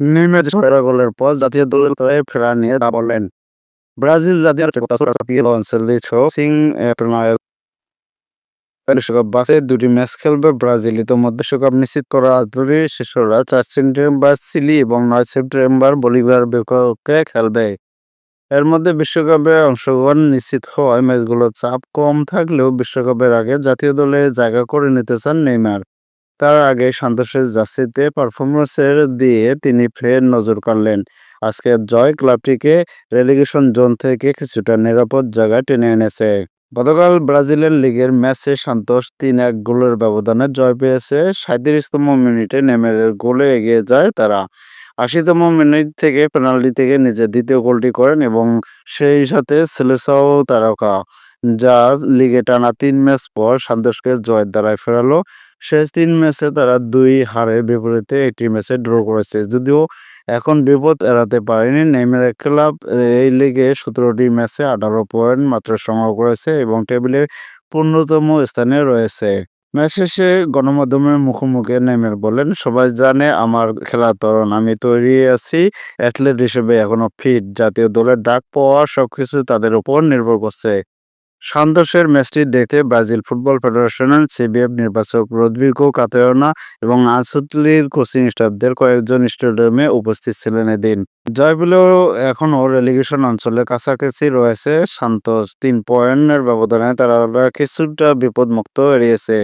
Neymar ছয়টা গোলের পর জাতীয় দলের দলে ফেরা নিয়ে ব্রাজিল জাতীয় সিং বিশ্বকাপ বাসে দুটি ম্যাচ খেলবে ব্রাজিল। ইতোমধ্যে বিশ্বকাপ নিশ্চিত করা আগ্রহী শিশুরা চার সেপ্টেম্বর চিলি এবং নয় সেপ্টেম্বর বলিভিয়ার বিপক্ষে খেলবে। এর মধ্যে বিশ্বকাপে অংশগ্রহণ নিশ্চিত হওয়ায় ম্যাচগুলোর চাপ কম থাকলেও বিশ্বকাপের আগে জাতীয় দলে জায়গা করে নিতে চান নেইমার। তার আগে সন্তোষের জার্সিতে পারফরমেন্সের দিয়ে তিনি ফের নজর কাড়লেন। আজকে জয় ক্লাবটিকে রেলিগেশন জোন থেকে কিছুটা নিরাপদ জায়গায় টেনে এনেছে। গতকাল ব্রাজিলের লিগের ম্যাচে সন্তোষ তিন এক গোলের ব্যবধানে জয় পেয়েছে। সাঁত্রিশতম মিনিটে নেমের গোলে এগিয়ে যায় তারা। আশিতম মিনিট থেকে পেনাল্টি থেকে নিজের দ্বিতীয় গোলটি করেন এবং সেই সাথে সেলেসাও তারকা। যা লিগে টানা তিন ম্যাচ পর সন্তোষকে জয়ের দ্বারায় ফেরালো। শেষ তিন ম্যাচে তারা দুই হারে বিপরীতে একটি ম্যাচে ড্র করেছে। যদিও এখন বিপদ এড়াতে পারেনি, নেইমারের ক্লাব এই লিগে সতেরোটি ম্যাচে আঠারো পয়েন্ট মাত্র সংগ্রহ করেছে এবং টেবিলের পূর্ণতম স্থানে রয়েছে। ম্যাচ শেষে গণমাধ্যমের মুখোমুখি নেইমার বলেন, সবাই জানে আমার খেলার ধরন আমি তৈরি আছি, অ্যাথলেট হিসেবে এখনও ফিট। জাতীয় দলের ডাক পাওয়া সবকিছু তাদের উপর নির্ভর করছে। সান্তোসের ম্যাচটি দেখতে ব্রাজিল ফুটবল ফেডারেশনের সিবিএফ নির্বাচক রদ্রিগো কাতেরনা এবং আসুতলির কোচিং স্টাফদের কয়েকজন স্টেডিয়ামে উপস্থিত ছিলেন এদিন। জয় পেলেও এখনও রেলিগেশন অঞ্চলে কাছাকাছি রয়েছে সান্তোস। তিন পয়েন্টের ব্যবধানে তারা কিছুটা বিপদমুক্ত এড়িয়েছে।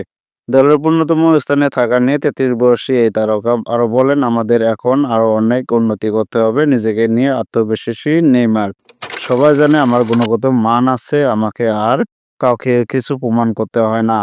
দলের পূর্ণতম স্থানে থাকা নিয়ে তেত্রিশ বয়সী এই তারকা আরও বলেন, আমাদের এখন আরও অনেক উন্নতি করতে হবে। নিজেকে নিয়ে আত্মবিশ্বাসী নেইমার। সবাই জানে আমার গুণগত মান আছে আমাকে আর কাউকে কিছু প্রমাণ করতে হয় না।